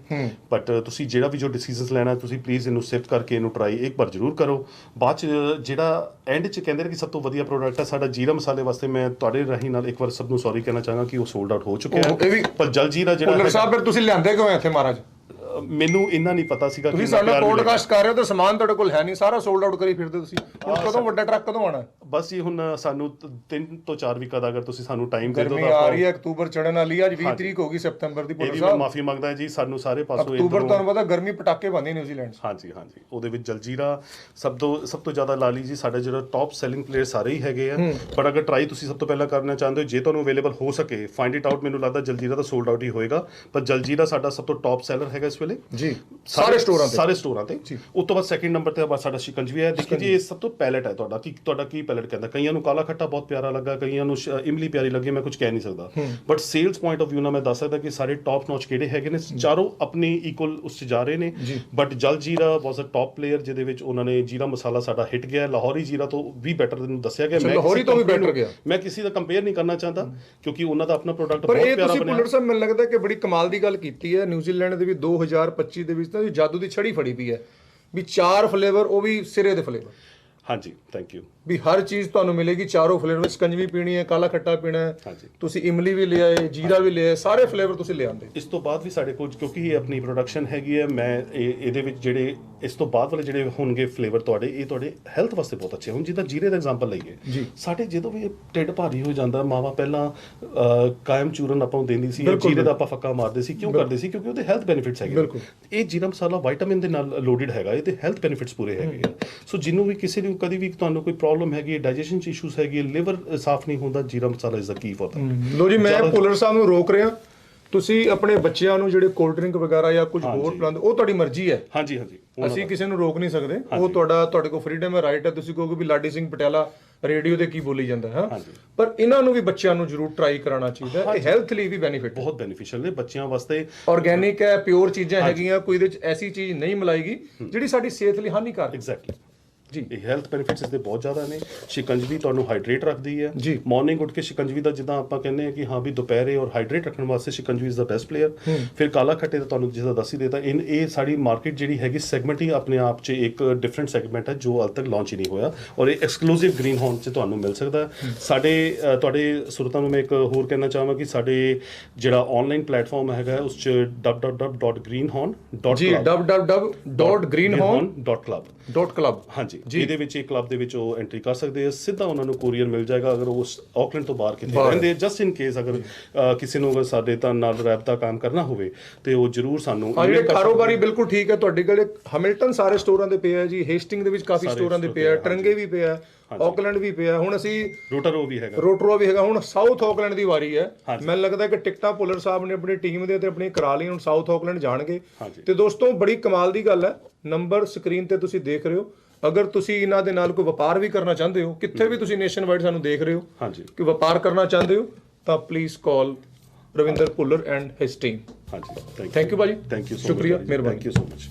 ਬਟ ਤੁਸੀਂ ਜਿਹੜਾ ਵੀ ਜੋ ਡਿਸੀਜਨਸ ਲੈਣਾ ਤੁਸੀਂ ਪਲੀਜ਼ ਇਹਨੂੰ ਸਿਫਟ ਕਰਕੇ ਇਹਨੂੰ ਟਰਾਈ ਇੱਕ ਵਾਰ ਜ਼ਰੂਰ ਕਰੋ। ਬਾਅਦ ਚ ਜਿਹੜਾ ਐਂਡ ਚ ਕਹਿੰਦੇ ਨੇ ਕਿ ਸਭ ਤੋਂ ਵਧੀਆ ਪ੍ਰੋਡਕਟ ਹੈ ਸਾਡਾ ਜੀਰਾ ਮਸਾਲੇ ਵਾਸਤੇ ਮੈਂ ਤੁਹਾਡੇ ਰਾਹੀਂ ਨਾਲ ਇੱਕ ਵਾਰ ਸਭ ਨੂੰ ਸੌਰੀ ਕਹਿਣਾ ਚਾਹਾਂਗਾ ਕਿ ਉਹ ਸੋਲਡ ਆਊਟ ਹੋ ਚੁੱਕਿਆ ਹੈ। ਪਰ ਜਲ ਜੀਰਾ ਜਿਹੜਾ ਸਾਹਿਬ ਫਿਰ ਤੁਸੀਂ ਲਿਆਂਦੇ ਕਿਉਂ ਇੱਥੇ ਮਹਾਰਾਜ? ਮੈਨੂੰ ਇੰਨਾ ਨਹੀਂ ਪਤਾ ਸੀਗਾ ਤੁਸੀਂ ਸਾਡੇ। ਪੋਡਕਾਸਟ ਕਰ ਰਹੇ ਹੋ ਤਾਂ ਸਮਾਨ ਤੁਹਾਡੇ ਕੋਲ ਹੈ ਨਹੀਂ ਸਾਰਾ ਸੋਲਡ ਆਊਟ ਕਰੀ ਫਿਰਦੇ ਤੁਸੀਂ। ਹੁਣ ਕਦੋਂ ਵੱਡਾ ਟਰੱਕ ਕਦੋਂ ਆਣਾ ਬਸ ਜੀ ਹੁਣ ਸਾਨੂੰ 3 ਤੋਂ 4 ਵੀਕਾਂ ਦਾ ਅਗਰ ਤੁਸੀਂ ਸਾਨੂੰ ਟਾਈਮ ਦੇ ਦਿਓ ਤਾਂ ਆ ਰਹੀ ਹੈ ਅਕਤੂਬਰ ਚੜਨ ਵਾਲੀ ਅੱਜ 20 ਤਰੀਕ ਹੋ ਗਈ ਸਤੰਬਰ ਦੀ ਮੈਂ ਸਾਹਿਬ। ਮਾਫੀ ਮੰਗਦਾ ਜੀ ਸਾਨੂੰ ਸਾਰੇ ਪਾਸੋਂ ਅਕਤੂਬਰ ਤੁਹਾਨੂੰ ਪਤਾ ਗਰਮੀ ਪਟਾਕੇ ਬੰਦੇ ਨਿਊਜ਼ੀਲੈਂਡ ਹਾਂਜੀ ਹਾਂਜੀ। ਉਹਦੇ ਵਿੱਚ ਜਲਜੀਰਾ ਸਭ ਤੋਂ ਸਭ ਤੋਂ ਜ਼ਿਆਦਾ ਲਾ ਲਈ ਜੀ ਸਾਡਾ ਜਿਹੜਾ ਟੌਪ ਸੈਲਿੰਗ ਪਲੇਅਰ ਸਾਰੇ ਹੀ ਹੈਗੇ ਆ। ਪਰ ਅਗਰ ਟਰਾਈ ਤੁਸੀਂ ਸਭ ਤੋਂ ਪਹਿਲਾਂ ਕਰਨਾ ਚਾਹੁੰਦੇ ਹੋ ਜੇ ਤੁਹਾਨੂੰ ਅਵੇਲੇਬਲ ਹੋ ਸਕੇ ਫਾਈਂਡ ਇਟ ਆਊਟ ਮੈਨੂੰ ਲੱਗਦਾ ਜਲਜੀਰਾ ਤਾਂ ਸੋਲਡ ਆਊਟ ਹੀ ਹੋਏਗਾ। ਪਰ ਜਲਜੀਰਾ ਸਾਡਾ ਸਭ ਤੋਂ ਟੌਪ ਸੈਲਰ ਹੈਗਾ ਇਸ ਵੇਲੇ ਜੀ। ਸਾਰੇ ਸਟੋਰਾਂ ਤੇ। ਸਾਰੇ ਸਟੋਰਾਂ ਤੇ। ਉਸ ਤੋਂ ਬਾਅਦ ਸੈਕਿੰਡ ਨੰਬਰ ਤੇ ਸਾਡਾ ਸ਼ਿਕੰਜਵੀ ਹੈ ਦੇਖੀ ਜੀ ਇਹ ਸਭ ਤੋਂ ਪੈਲੇਟ ਹੈ ਤੁਹਾਡਾ। ਕੀ ਤੁਹਾਡਾ ਕੀ ਪੈਲੇਟ ਕਹਿੰਦਾ? ਕਈਆਂ ਨੂੰ ਕਾਲਾ ਖੱਟਾ ਬਹੁਤ ਪਿਆਰਾ ਲੱਗਾ ਕਈਆਂ ਨੂੰ ਇਮਲੀ ਪਿਆਰੀ ਲੱਗੀ ਮੈਂ ਕੁਝ ਕਹਿ ਨਹੀਂ ਸਕਦਾ। But sales point of View ਨਾਲ ਮੈਂ ਦੱਸ ਸਕਦਾ ਕਿ ਸਾਰੇ ਟੌਪ ਨੌਚ ਕਿਹੜੇ ਹੈਗੇ ਨੇ? ਚਾਰੋਂ ਆਪਣੀ ਇਕੁਅਲ ਉਸ 'ਚ ਜਾ ਰਹੇ ਨੇ। ਬਟ ਜਲ ਜੀਰਾ ਵਾਸ ਅ ਟੌਪ ਪਲੇਅਰ ਜਿਹਦੇ ਵਿੱਚ ਉਹਨਾਂ ਨੇ ਜੀਰਾ ਮਸਾਲਾ ਸਾਡਾ ਹਿੱਟ ਗਿਆ। ਲਾਹੌਰੀ ਜੀਰਾ ਤੋਂ ਵੀ ਬੈਟਰ ਨੂੰ ਦੱਸਿਆ ਗਿਆ। ਅੱਛਾ, ਲਾਹੌਰੀ ਤੋਂ ਵੀ ਨੂੰ- ਗਿਆ। ਮੈਂ ਕਿਸੇ ਦਾ ਕੰਪੇਅਰ ਨਹੀਂ ਕਰਨਾ ਚਾਹੁੰਦਾ ਕਿਉਂਕਿ ਉਹਨਾਂ ਦਾ ਆਪਣਾ ਪ੍ਰੋਡਕਟ ਪਰ ਬਹੁਤ ਇਹ ਪਿਆਰਾ ਤੁਸੀਂ ਬਣਿਆ। ਭੁੱਲਰ ਸਾਹਿਬ ਮੈਨੂੰ ਲੱਗਦਾ ਕਿ ਬੜੀ ਕਮਾਲ ਦੀ ਗੱਲ ਕੀਤੀ ਹੈ। ਨਿਊਜ਼ੀਲੈਂਡ ਦੇ ਵੀ 2025 ਦੇ ਵਿੱਚ ਤਾਂ ਇਹ ਜਾਦੂ ਦੀ ਛੜੀ ਫੜੀ ਪਈ ਹੈ। ਵੀ ਚਾਰ ਫਲੇਵਰ ਉਹ ਵੀ ਸਿਰੇ ਦੇ ਫਲੇਵਰ ਹਾਂਜੀ ਥੈਂਕ ਯੂ ਵੀ ਹਰ ਚੀਜ਼ ਤੁਹਾਨੂੰ ਮਿਲੇਗੀ ਚਾਰੋਂ ਫਲੇਵਰ ਵਿੱਚ ਕੰਜਵੀ ਪੀਣੀ ਹੈ ਕਾਲਾ ਖੱਟਾ ਪੀਣਾ ਹੈ। ਹਾਂਜੀ। ਤੁਸੀਂ ਇਮਲੀ ਵੀ ਲਿਆਏ ਜੀਰਾ ਵੀ ਲਿਆਏ ਸਾਰੇ ਫਲੇਵਰ ਤੁਸੀਂ ਲਿਆਂਦੇ ਇਸ ਤੋਂ ਬਾਅਦ ਵੀ ਸਾਡੇ ਕੋਲ ਕਿਉਂਕਿ ਇਹ ਆਪਣੀ ਪ੍ਰੋਡਕਸ਼ਨ ਹੈਗੀ ਹੈ ਮੈਂ ਇਹ ਇਹਦੇ ਵਿੱਚ ਜਿਹੜੇ ਇਸ ਤੋਂ ਬਾਅਦ ਵਾਲੇ ਜਿਹੜੇ ਹੋਣਗੇ ਫਲੇਵਰ ਤੁਹਾਡੇ ਇਹ ਤੁਹਾਡੇ ਹੈਲਥ ਵਾਸਤੇ ਬਹੁਤ ਅੱਛੇ ਹੁਣ। ਜਿੱਦਾਂ ਜੀਰੇ ਦਾ ਐਗਜ਼ਾਮਪਲ ਲਈਏ। ਜੀ। ਸਾਡੇ ਜਦੋਂ ਵੀ ਢਿੱਡ ਭਾਰੀ ਹੋ ਜਾਂਦਾ ਮਾਵਾ ਪਹਿਲਾਂ ਅਹ, ਕਾਇਮ ਚੂਰਨ ਆਪਾਂ ਨੂੰ ਦਿੰਦੀ ਸੀ ਬਿਲਕੁਲ, ਜੀਰੇ ਦਾ ਆਪਾਂ ਫੱਕਾ ਮਾਰਦੇ ਸੀ ਕਿਉਂ ਕਰਦੇ ਸੀ? ਕਿਉਂਕਿ ਉਹਦੇ ਹੈਲਥ ਬੈਨੀਫਿਟਸ ਹੈਗੇ ਬਿਲਕੁਲ। ਇਹ ਜੀਰਾ ਮਸਾਲਾ ਵਿਟਾਮਿਨ ਦੇ ਨਾਲ ਲੋਡਡ ਹੈਗਾ ਇਹਦੇ ਹੈਲਥ ਬੈਨੀਫਿਟਸ ਪੂਰੇ ਹੈਗੇ ਆ। ਸੋ ਜਿਹਨੂੰ ਵੀ ਕਿਸੇ ਨੂੰ ਨੂੰ ਕਦੀ ਵੀ ਤੁਹਾਨੂੰ ਕੋਈ ਪ੍ਰੋਬਲਮ ਹੈਗੀ ਹੈ ਡਾਈਜੈਸ਼ਨ ਚ ਇਸ਼ੂਸ ਹੈਗੀ ਹੈ ਲਿਵਰ ਸਾਫ਼ ਨਹੀਂ ਹੁੰਦਾ ਜੀਰਾ ਮਸਾਲਾ ਇਜ਼ ਦਾ ਕੀ ਲੋ ਜੀ ਮੈਂ ਪੁਲਰ ਸਾਹਿਬ ਨੂੰ ਰੋਕ ਰਿਹਾ। ਤੁਸੀਂ ਆਪਣੇ ਬੱਚਿਆਂ ਨੂੰ ਜਿਹੜੇ ਕੋਲਡ ਡਰਿੰਕ ਵਗੈਰਾ ਜਾਂ ਕੁਝ ਹੋਰ ਪਲਾਂਦੇ ਉਹ ਤੁਹਾਡੀ ਮਰਜ਼ੀ ਹੈ। ਹਾਂਜੀ ਹਾਂਜੀ। ਅਸੀਂ ਕਿਸੇ ਨੂੰ ਰੋਕ ਨਹੀਂ ਸਕਦੇ। ਉਹ ਤੁਹਾਡਾ ਤੁਹਾਡੇ ਕੋਲ ਫਰੀडम ਹੈ ਰਾਈਟ ਹੈ। ਤੁਸੀਂ ਕਹੋਗੇ ਵੀ ਲਾਡੀ ਸਿੰਘ ਪਟਿਆਲਾ ਰੇਡੀਓ ਤੇ ਕੀ ਬੋਲੀ ਜਾਂਦਾ ਹੈ? ਪਰ ਇਹਨਾਂ ਨੂੰ ਵੀ ਬੱਚਿਆਂ ਨੂੰ ਜ਼ਰੂਰ ਟਰਾਈ ਕਰਾਉਣਾ ਚਾਹੀਦਾ। ਇਹ ਹੈਲਥ ਲਈ ਵੀ ਬੈਨੀਫਿਟ ਬਹੁਤ ਬੈਨੀਫੀਸ਼ੀਅਲ ਨੇ ਬੱਚਿਆਂ ਵਾਸਤੇ। ਆਰਗੈਨਿਕ ਹੈ ਪਿਓਰ ਚੀਜ਼ਾਂ ਹੈਗੀਆਂ ਕੋਈ ਇਹਦੇ ਵਿੱਚ ਐਸੀ ਚੀਜ਼ ਨਹੀਂ ਮਿਲਾਈਗੀ ਜਿਹੜੀ ਸਾਡੀ ਸਿਹਤ ਲਈ ਹਾਨੀਕਾਰਕ ਐਗਜ਼ੈਕਟਲੀ ਜੀ। ਇਹ ਹੈਲਥ ਬੈਨੀਫਿਟਸ ਇਸ ਦੇ ਬਹੁਤ ਜ਼ਿਆਦਾ ਨੇ। ਸ਼ਿਕੰਜਵੀ ਤੁਹਾਨੂੰ ਹਾਈਡਰੇਟ ਰੱਖਦੀ ਹੈ। ਜੀ। ਮਾਰਨਿੰਗ ਉੱਠ ਕੇ ਸ਼ਿਕੰਜਵੀ ਦਾ ਜਿੱਦਾਂ ਆਪਾਂ ਕਹਿੰਦੇ ਆ ਕਿ ਹਾਂ ਵੀ ਦੁਪਹਿਰੇ ਔਰ ਹਾਈਡਰੇਟ ਰੱਖਣ ਵਾਸਤੇ shikanjvi is the best player ਫਿਰ ਕਾਲਾ ਖੱਟੇ ਦਾ ਤੁਹਾਨੂੰ ਜਿੱਦਾਂ ਦੱਸ ਹੀ ਦੇਤਾ। ਇਨ ਇਹ ਸਾਡੀ ਮਾਰਕੀਟ ਜਿਹੜੀ ਹੈਗੀ ਸੈਗਮੈਂਟ ਹੀ ਆਪਣੇ ਆਪ 'ਚ ਇੱਕ ਡਿਫਰੈਂਟ ਸੈਗਮੈਂਟ ਹੈ ਜੋ ਹਾਲ ਤੱਕ ਲਾਂਚ ਹੀ ਨਹੀਂ ਹੋਇਆ। ਔਰ ਇਹ ਐਕਸਕਲੂਸਿਵ ਗ੍ਰੀਨ ਹੌਨ 'ਚ ਤੁਹਾਨੂੰ ਮਿਲ ਸਕਦਾ। ਸਾਡੇ ਤੁਹਾਡੇ ਸਰੋਤਾਂ ਨੂੰ ਮੈਂ ਇੱਕ ਹੋਰ ਕਹਿਣਾ ਚਾਹਾਂਗਾ ਕਿ ਸਾਡੇ ਜਿਹੜਾ ਆਨਲਾਈਨ ਪਲੇਟਫਾਰਮ ਹੈਗਾ ਉਸ 'ਚ www.greenhorn.club ਜੀ www.greenhorn.club club ਹਾਂਜੀ। ਇਹਦੇ ਵਿੱਚ ਇਹ ਕਲੱਬ ਦੇ ਵਿੱਚ ਉਹ ਐਂਟਰੀ ਕਰ ਸਕਦੇ ਆ। ਸਿੱਧਾ ਉਹਨਾਂ ਨੂੰ ਕੋਰੀਅਰ ਮਿਲ ਜਾਏਗਾ ਅਗਰ ਉਹ ਆਕਲੈਂਡ ਤੋਂ ਬਾਹਰ ਕਿਤੇ। ਰਹਿੰਦੇ ਜਸਟ ਇਨ ਕੇਸ ਅਗਰ ਕਿਸੇ ਨੂੰ ਅਗਰ ਸਾਡੇ ਤਾਂ ਨਾਲ ਰਾਬਤਾ ਕੰਮ ਕਰਨਾ ਹੋਵੇ ਤੇ ਉਹ ਜਰੂਰ ਸਾਨੂੰ ਹਾਂ email ਜਿਹੜੇ ਕਰ ਸਕਦੇ ਕਾਰੋਬਾਰੀ ਬਿਲਕੁਲ ਠੀਕ ਹੈ ਤੁਹਾਡੇ ਕੋਲੇ। ਹੈਮਿਲਟਨ ਸਾਰੇ ਸਟੋਰਾਂ ਦੇ ਪਿਆ ਜੀ। ਹੇਸਟਿੰਗ ਦੇ ਵਿੱਚ ਕਾਫੀ ਸਟੋਰਾਂ ਦੇ ਪਿਆ ਟਰੰਗੇ ਵੀ ਪਿਆ ਆਕਲੈਂਡ ਵੀ ਪਿਆ। ਹੁਣ ਅਸੀਂ ਰੂਟਰੋ ਵੀ ਹੈਗਾ। ਰੋਟਰੋ ਵੀ ਹੈਗਾ। ਹੁਣ ਸਾਊਥ ਆਕਲੈਂਡ ਦੀ ਵਾਰੀ ਹੈ। ਮੈਨੂੰ ਲੱਗਦਾ ਕਿ ਟਿਕਟਾਂ ਪੁੱਲਰ ਸਾਹਿਬ ਨੇ ਆਪਣੀ ਟੀਮ ਦੇ ਤੇ ਆਪਣੀ ਕਰਾ ਲਈ। ਹੁਣ ਸਾਊਥ ਆਕਲੈਂਡ ਜਾਣਗੇ। ਤੇ ਦੋਸਤੋ ਬੜੀ ਕਮਾਲ ਦੀ ਗੱਲ ਹੈ। ਨੰਬਰ ਸਕਰੀਨ ਤੇ ਤੁਸੀਂ ਦੇਖ ਰਹੇ ਹੋ। ਅਗਰ ਤੁਸੀਂ ਇਹਨਾਂ ਦੇ ਨਾਲ ਕੋਈ ਵਪਾਰ ਵੀ ਕਰਨਾ ਚਾਹੁੰਦੇ ਹੋ ਕਿੱਥੇ ਵੀ ਤੁਸੀਂ ਨੇਸ਼ਨ ਵਾਈਡ ਸਾਨੂੰ ਦੇਖ ਰਹੇ ਹੋ ਹਾਂਜੀ। ਕਿ ਵਪਾਰ ਕਰਨਾ ਚਾਹੁੰਦੇ ਹੋ ਤਾਂ please call Ravinder Puller and his team ਹਾਂਜੀ। Thank you ਭਾਜੀ। ਥੈਂਕ ਯੂ ਸੋ ਸ਼ੁਕਰੀਆ, ਮਿਹਰਬਾਨੀ। Thank you so much